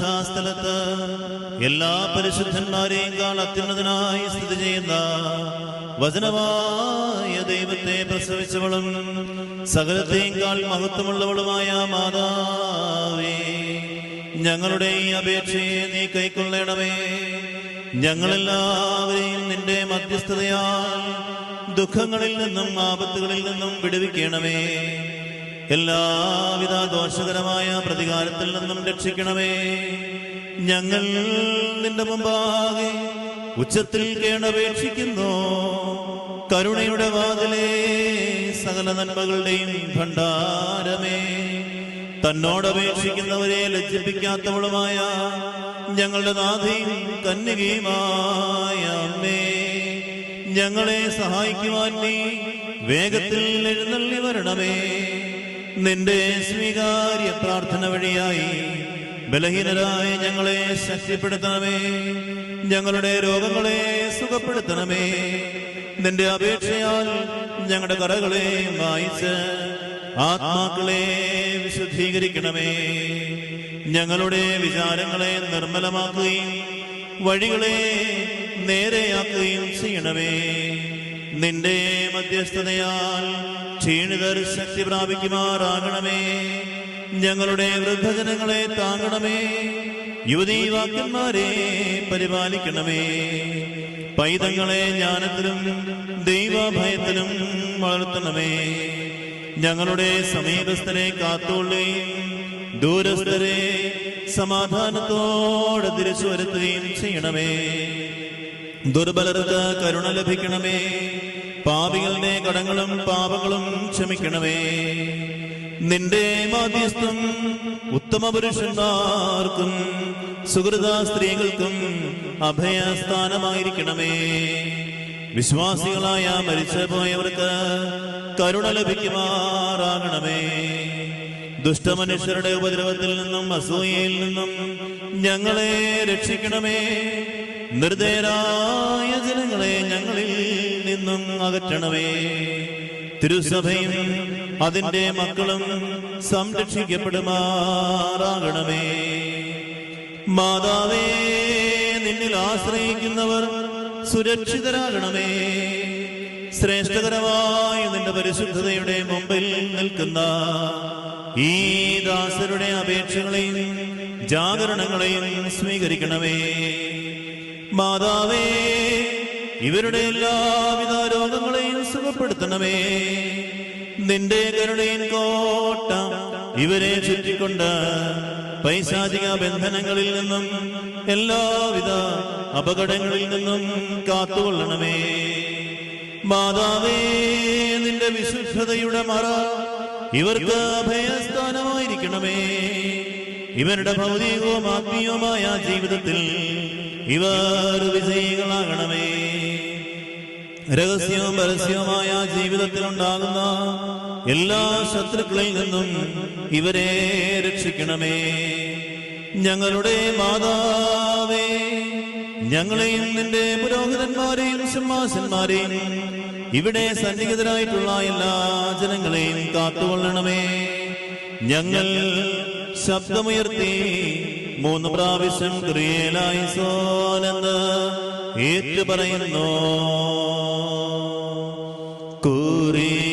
പരിശുദ്ധ സ്ഥലത്ത് എല്ലാ പരിശുദ്ധന്മാരെയും കാണത്തുന്നതിനായി സ്ഥിതി ചെയ്യുന്ന വചനമായ ദൈവത്തെ പ്രസവിച്ചവളും സകലത്തെയും കാൾ മഹത്വമുള്ളവളുമായ മാതാവേ ഞങ്ങളുടെ ഈ അപേക്ഷയെ നീ കൈക്കൊള്ളണമേ. ഞങ്ങളെല്ലാവരെയും നിന്റെ മധ്യസ്ഥതയാൽ ദുഃഖങ്ങളിൽ നിന്നും ആപത്തുകളിൽ നിന്നും വിടുവിക്കണമേ. എല്ലാവിധ ദോഷകരമായ പ്രതികാരത്തിൽ നിന്നും രക്ഷിക്കണമേ. ഞങ്ങൾ നിന്റെ മുമ്പാകെ ഉച്ചത്തിൽ കേണപേക്ഷിക്കുന്നു. കരുണയുടെ വാതിലേ സകല നന്മകളുടെയും ഭണ്ഡാരമേ. തന്നോടപേക്ഷിക്കുന്നവരെ ലജ്ജിപ്പിക്കാത്തവളുമായ ഞങ്ങളുടെ നാഥയും കന്യകയുമായ അമ്മേ. ഞങ്ങളെ സഹായിക്കുവാൻ നീ വേഗത്തിൽ എഴുന്നള്ളി വരണമേ. നിന്റെ സ്വീകാര്യ പ്രാർത്ഥന വഴിയായി ബലഹീനരായ ഞങ്ങളെ ശക്തിപ്പെടുത്തണമേ. ഞങ്ങളുടെ രോഗങ്ങളെ സുഖപ്പെടുത്തണമേ. നിന്റെ അപേക്ഷയാൽ ഞങ്ങളുടെ കറകളെ വായിച്ച് ആത്മാക്കളെ വിശുദ്ധീകരിക്കണമേ. ഞങ്ങളുടെ വിചാരങ്ങളെ നിർമ്മലമാക്കുകയും വഴികളെ നേരെയാക്കുകയും ചെയ്യണമേ. നിന്റെ മധ്യസ്ഥതയാൽ ക്ഷീണിതർ ശക്തി പ്രാപിക്കുമാറാകണമേ. ഞങ്ങളുടെ വൃദ്ധജനങ്ങളെ താങ്ങണമേ. യുവതീവാക്യന്മാരെ പരിപാലിക്കണമേ. പൈതങ്ങളെ ജ്ഞാനത്തിലും ദൈവഭയത്തിലും വളർത്തണമേ. ഞങ്ങളുടെ സമീപസ്ഥരെ കാത്തുകൊള്ളുകയും ദൂരസ്ഥരെ സമാധാനത്തോടെ തിരിച്ചു വരുത്തുകയും ചെയ്യണമേ. ദുർബലർക്ക് കരുണ ലഭിക്കണമേ. പാപികളുടെ കടങ്ങളും പാപങ്ങളും ക്ഷമിക്കണമേ. നിന്റെ മാധ്യസ്ഥം ഉത്തമ പുരുഷന്മാർക്കും സുഹൃത സ്ത്രീകൾക്കും അഭയസ്ഥാനമായിരിക്കണമേ. വിശ്വാസികളായ മരിച്ചു പോയവർക്ക് കരുണ ലഭിക്കുമാറാകണമേ. ദുഷ്ടമനുഷ്യരുടെ ഉപദ്രവത്തിൽ നിന്നും അസൂയയിൽ നിന്നും ഞങ്ങളെ രക്ഷിക്കണമേ. നിർദ്ദയരായ ജനങ്ങളെ ഞങ്ങളിൽ നിന്നും അകറ്റണമേ. തിരുസഭയും അതിന്റെ മക്കളും സംരക്ഷിക്കപ്പെടുമാറാകണമേ. മാതാവേ നിന്നിൽ ആശ്രയിക്കുന്നവർ സുരക്ഷിതരാകണമേ. ശ്രേഷ്ഠകരമായി നിന്റെ പരിശുദ്ധതയുടെ മുമ്പിൽ നിൽക്കുന്ന ഈ ദാസരുടെ അപേക്ഷകളെയും ജാഗരണങ്ങളെയും സ്വീകരിക്കണമേ. മാതാവേ ഇവരുടെ എല്ലാവിധ രോഗങ്ങളെയും സുഖപ്പെടുത്തണമേ. നിന്റെ കരുണയും കോട്ട ഇവരെ ചുറ്റിക്കൊണ്ട് പൈശാചിക ബന്ധനങ്ങളിൽ നിന്നും എല്ലാവിധ അപകടങ്ങളിൽ നിന്നും കാത്തുകൊള്ളണമേ. മാതാവേ നിന്റെ വിശുദ്ധതയുടെ മറ ഇവർക്ക് അഭയസ്ഥാനമായിരിക്കണമേ. ഇവരുടെ ഭൗതികവും ആത്മീയവുമായ ജീവിതത്തിൽ ഇവർ വിജയികളാകണമേ. രഹസ്യവും പരസ്യവുമായ ജീവിതത്തിൽ ഉണ്ടാകുന്ന എല്ലാ ശത്രുക്കളിൽ നിന്നും ഇവരെ രക്ഷിക്കണമേ. ഞങ്ങളുടെ മാതാവേ ഞങ്ങളെയും നിന്റെ പുരോഹിതന്മാരെയും സിംഹാസന്മാരെയും ഇവിടെ സന്നിഹിതരായിട്ടുള്ള എല്ലാ ജനങ്ങളെയും കാത്തുകൊള്ളണമേ. ഞങ്ങൾ ശബ്ദമുയർത്തി മൂന്ന് പ്രാവശ്യം ക്രിയേലായി സോനെന്ന് ഏറ്റുപറയുന്നു. রে